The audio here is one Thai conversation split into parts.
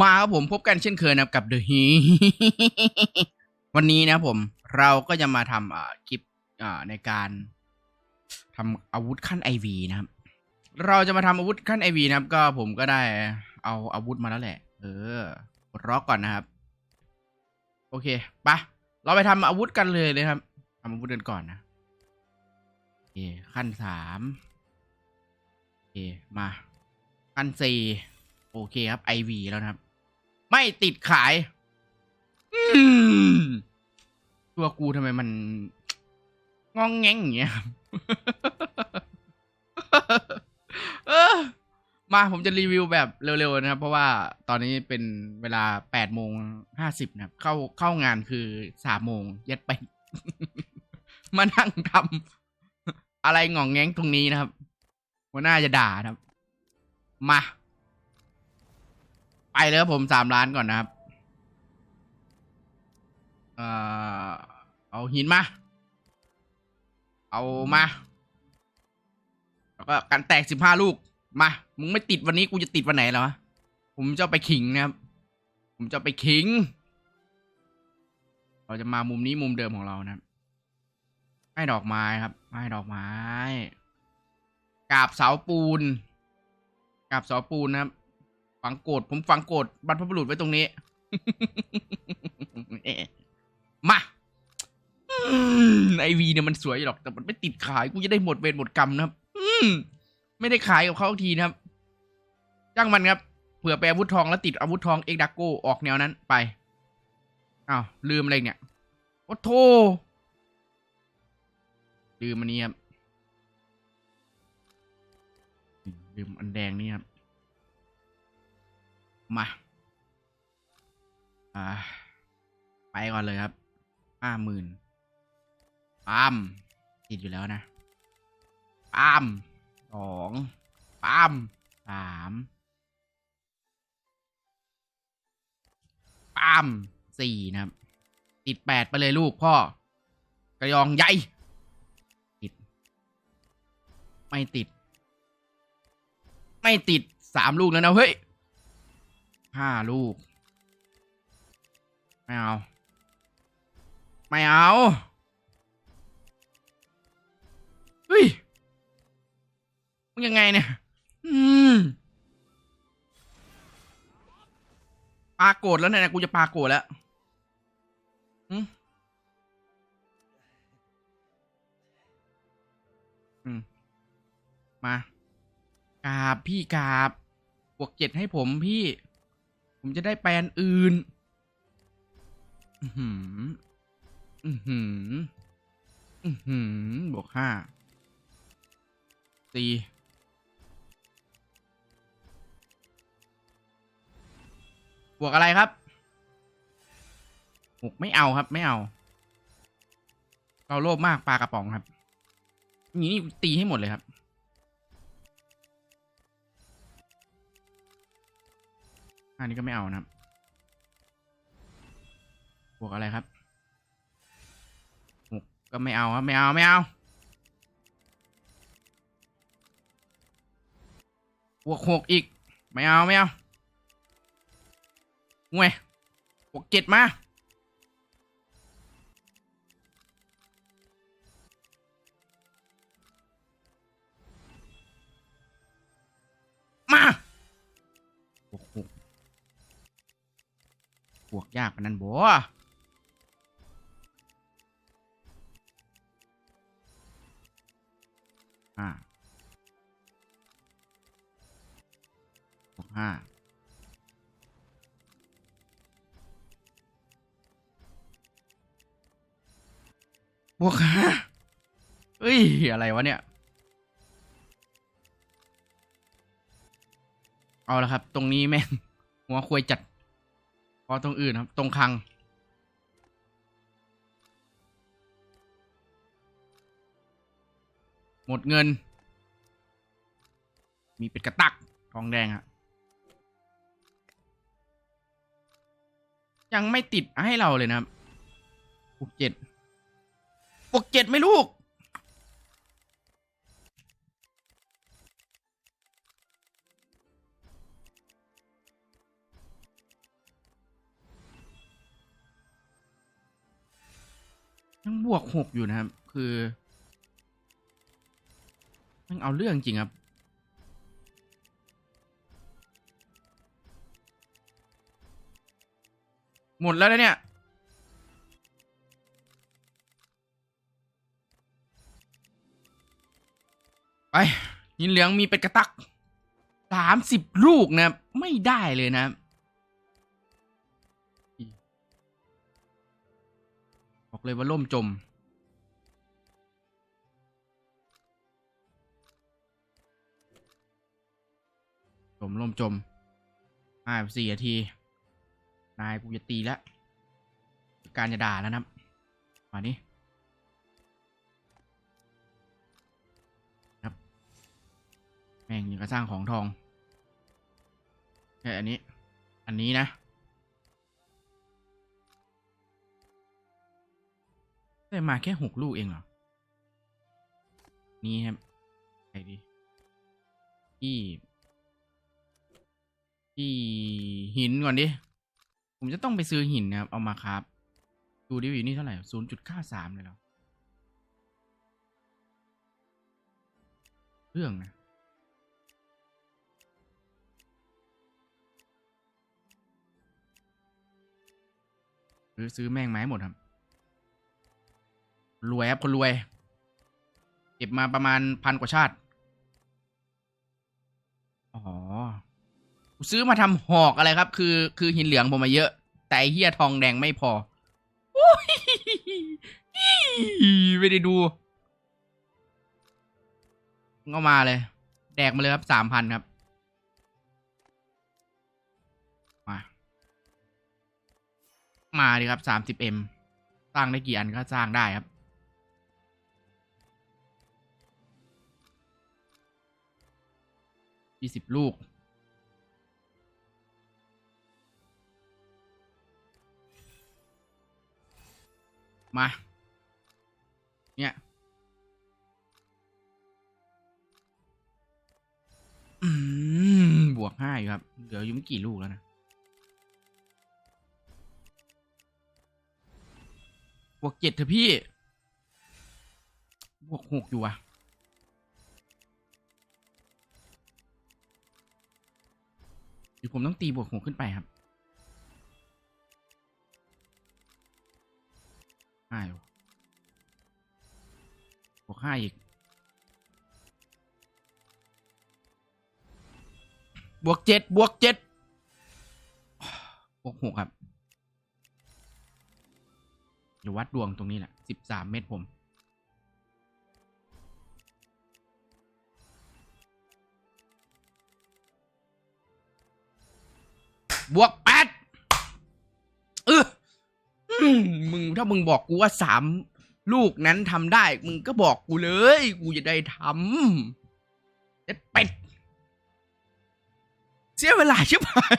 มาครับผมพบกันเช่นเคยนะครับกับ The h e วันนี้นะครับผมเราก็จะมาทำอ่าคลิปอ่าในการทำอาวุธขั้นไอวีนะครับ เราจะมาทำอาวุธขั้นไอวีนะครับ ก็ผมก็ได้เอาอาวุธมาแล้วแหละ เออกดล็อกก่อนนะครับ โอเคปะเราไปทำอาวุธกันเลยเลยครับทำอาวุธกันก่อนนะโอเคขั้นสามโอเคมาขั้นสี่ โอเคครับไอวีแล้วนะครับ ไม่ติดขาย อืม ตัวกูทำไมมันงองแงงอย่างเงี้ยครับมาผมจะรีวิวแบบเร็วๆนะครับ เพราะว่าตอนนี้เป็นเวลาแปดโมงห้าสิบนะครับ เข้าเข้างานคือสามโมงยัดไป มานั่งทำอะไรงองแงงตรงนี้นะครับหัวหน้าจะด่านะครับ มา ไปเลยครับผมสามล้านก่อนนะครับ เอ่อ เอาหินมา เอามา แล้วก็กันแตกสิบห้าลูก มา มึงไม่ติดวันนี้กูจะติดวันไหนแล้ววะ ผมจะไปขิงนะครับ ผมจะไปขิง เราจะมามุมนี้มุมเดิมของเรานะให้ดอกไม้ครับ ให้ดอกไม้ กาบเสาปูน กาบเสาปูนนะครับ ฝังโกดผมฝังโกดบรรพบุรุษไว้ตรงนี้ มาไอวีเนี่ยมันสวยหรอกแต่มันไม่ติดขายกูจะได้หมดเวรหมดกรรมนะครับ อืมไม่ได้ขายกับเขาทีนะครับจ้างมันครับเผื่อไปอาวุธทองแล้วติดอาวุธทองเอ็กดักโกออกแนวนั้นไปอ้าวลืมอะไรเนี่ยโอ้โทลืมอันนี้ครับลืมอันแดงนี่ครับ มา อ่า ไปก่อนเลยครับห้าหมื่นปั๊มติดอยู่แล้วนะปั๊มสองปั๊มสามปั๊มสี่นะครับ ติดแปดไปเลยลูกพ่อ กระยองใหญ่ ติด ไม่ติด ไม่ติดสามลูกแล้วนะเฮ้ย ห้าลูกไม่เอา ไม่เอา เฮ้ยมึงยังไงเนี่ย อืมปาโกรธแล้วเนี่ยกูจะปาโกรธแล้วอืม มากราบพี่กราบบวกเจ็ดให้ผมพี่ ผมจะได้แปลนอื่น อือหือ อือหือ อือหือบวกห้าสี่บวกอะไรครับหกไม่เอาครับ ไม่เอา เราโลภมากปลากระป๋องครับอย่างนี้ตีให้หมดเลยครับ อันนี้ก็ไม่เอานะครับ บวกอะไรครับหกก็ไม่เอาครับไม่เอาไม่เอา บวกหกอีก ไม่เอาไม่เอางวยบวกเจ็ดมามาบวกหก วกยากกว่านั้นบ่ห้าบวกห้าบวกห้าเฮ้ย อะไรวะเนี่ย เอาละครับ ตรงนี้แม่งหัวควยจัด พอตรงอื่นครับ ตรงคัง หมดเงิน มีเป็ดกระตักทองแดงอะยังไม่ติดให้เราเลยนะครับปกเจ็ดปกเจ็ดไหม่ลูก ยังบวกหกอยู่นะครับ คือมันเอาเรื่องจริงครับ หมดแล้วนะเนี่ยไปหินเหลืองมีเป็ดกระตักสามสิบลูกนะ ไม่ได้เลยนะ เลยว่าล่มจม จมล่มจมห้าสี่นาที นายกูจะตีแล้ว การจะด่าแล้วนะครับมานี่ครับ แม่งยังกระสร้างของทองแค่อันนี้ อันนี้นะ ได้มาแค่หกลูกเองเหรอ นี่ครับใครดีที่ที่หินก่อนดิ ผมจะต้องไปซื้อหินนะครับ เอามาครับ ดูดิวินี่เท่าไหร่ศูนย์จุดเก้าสามเลยเหรอ เรื่องนะซื้อซื้อแม่งไม้หมดครับ รวยครับคนรวย เก็บมาประมาณพันกว่าชาติ อ๋อซื้อมาทำหอกอะไรครับ คือคือหินเหลืองผมมาเยอะ แต่เฮียทองแดงไม่พอโอ้ยไม่ได้ดูก็มาเลย แดกมาเลยครับสามพันครับ มา มาดิครับสามสิบเอ็มสร้างได้กี่อันก็สร้างได้ครับ ยี่สิบลูก มา เนี่ยอืมบวกห้าอยู่ครับเหลืออยู่ไม่กี่ลูกแล้วนะ บวกเจ็ดเถอะพี่ บวกหกอยู่อะ เดี๋ยวผมต้องตีบวกหกขึ้นไปครับห้าอยู่บวกห้าอีก บวกเจ็ดบวกเจ็ดบวกหกครับเดี๋ยววัดดวงตรงนี้แหละสิบสามเม็ดผม บวกแปดเออมมึงถ้ามึงบอกกูว่าสามลูกนั้นทำได้ มึงก็บอกกูเลย กูจะได้ทำเด็ดเป็ดเสียเวลาชิบหาย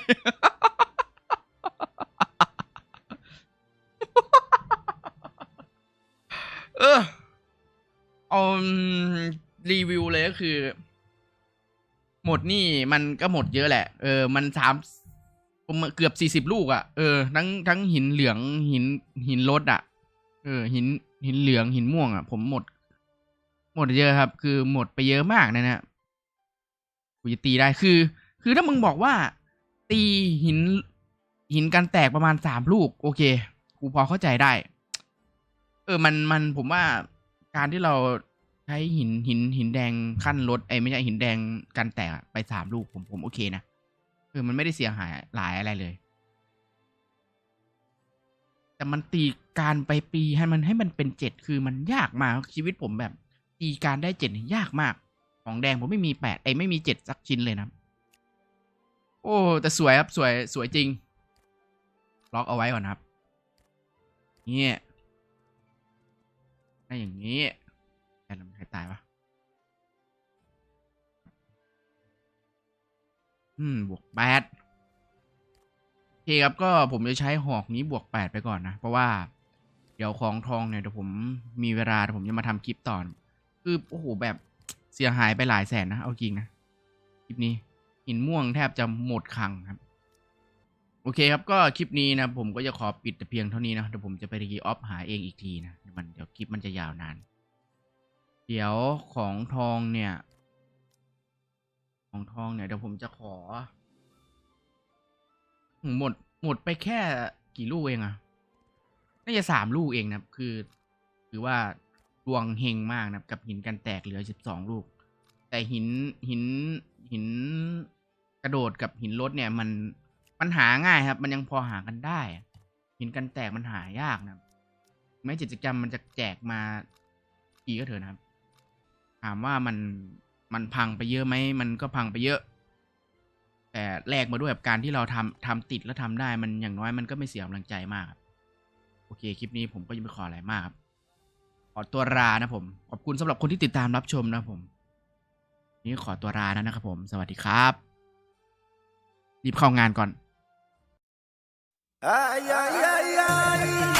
เออเอารีวิวเลยก็คือ หมดนี่มันก็หมดเยอะแหละ เออ มันสาม ผมเกือบสี่สิบลูกอะ่ะเออทั้งทั้งหินเหลืองหินหินรถอะ่ะ เออ หินหินเหลืองหินม่วงอะ่ะ ผมหมด หมดเยอะครับ คือหมดไปเยอะมากนะนะกูจะตีได้คือ คือถ้ามึงบอกว่า ตีหิน หินกันแตกประมาณสามลูก โอเค กูพอเข้าใจได้ เออ มันมันผมว่าการที่เราใช้หินหินหินแดงขั้นรถไอ้ไม่ใช่หินแดงกันแตกไปสามลูกผมผมโอเคนะ เออมันไม่ได้เสียหายหลายอะไรเลย แต่มันตีการไปปีให้มันให้มันเป็นเจ็ดคือมันยากมากชีวิตผมแบบ ตีการได้เจ็ดยากมาก ของแดงผมไม่มีแปดไอ้ไม่มีเจ็ดสักชิ้นเลยนะโอ้แต่สวยครับสวยสวยจริง ล็อกเอาไว้ก่อนครับเนี่ยได้อย่างนี้แอนใครตายวะ อืม บวกแปดโอเคครับก็ผมจะใช้หอกนี้บวกแปดไปก่อนนะ เพราะว่า เดี๋ยวของทองเนี่ยเดี๋ยวผมมีเวลาผมจะมาทำคลิปต่อคือโอ้โหแบบเสียหายไปหลายแสนนะ เอาจริงนะ คลิปนี้ หินม่วงแทบจะหมดคังครับ โอเคครับก็คลิปนี้นะ ผมก็จะขอปิดแต่เพียงเท่านี้นะเดี๋ยวผมจะไปรีออฟหาเองอีกทีนะมันเดี๋ยวคลิปมันจะยาวนาน เดี๋ยวของทองเนี่ย องทองเนี่ยเดี๋ยวผมจะขอ หมดหมดไปแค่กี่ลูกเองอะน่าจะสามลูกเองนะคือถือว่าดวงเฮงมากนะกับหินกันแตกเหลือสิบสองลูก แต่หินหินหินกระโดดกับหินรถเนี่ย มันมันหาง่ายครับ มันยังพอหากันได้ หินกันแตกมันหายากนะแม้กิจกรรมมันจะแจกมากี่ก็เถอะนะครับ ถามว่ามัน มันพังไปเยอะไหมมันก็พังไปเยอะ แต่แลกมาด้วยกับการที่เราทำทำติดแล้วทำได้มันอย่างน้อยมันก็ไม่เสียกำลังใจมากโอเคคลิปนี้ผมก็ยังไม่ขออะไรมากครับขอตัวลานะผม ขอบคุณสำหรับคนที่ติดตามรับชมนะผม นี่ขอตัวลาแล้วนะครับผม สวัสดีครับ รีบเข้างานก่อน Ay, ay, ay.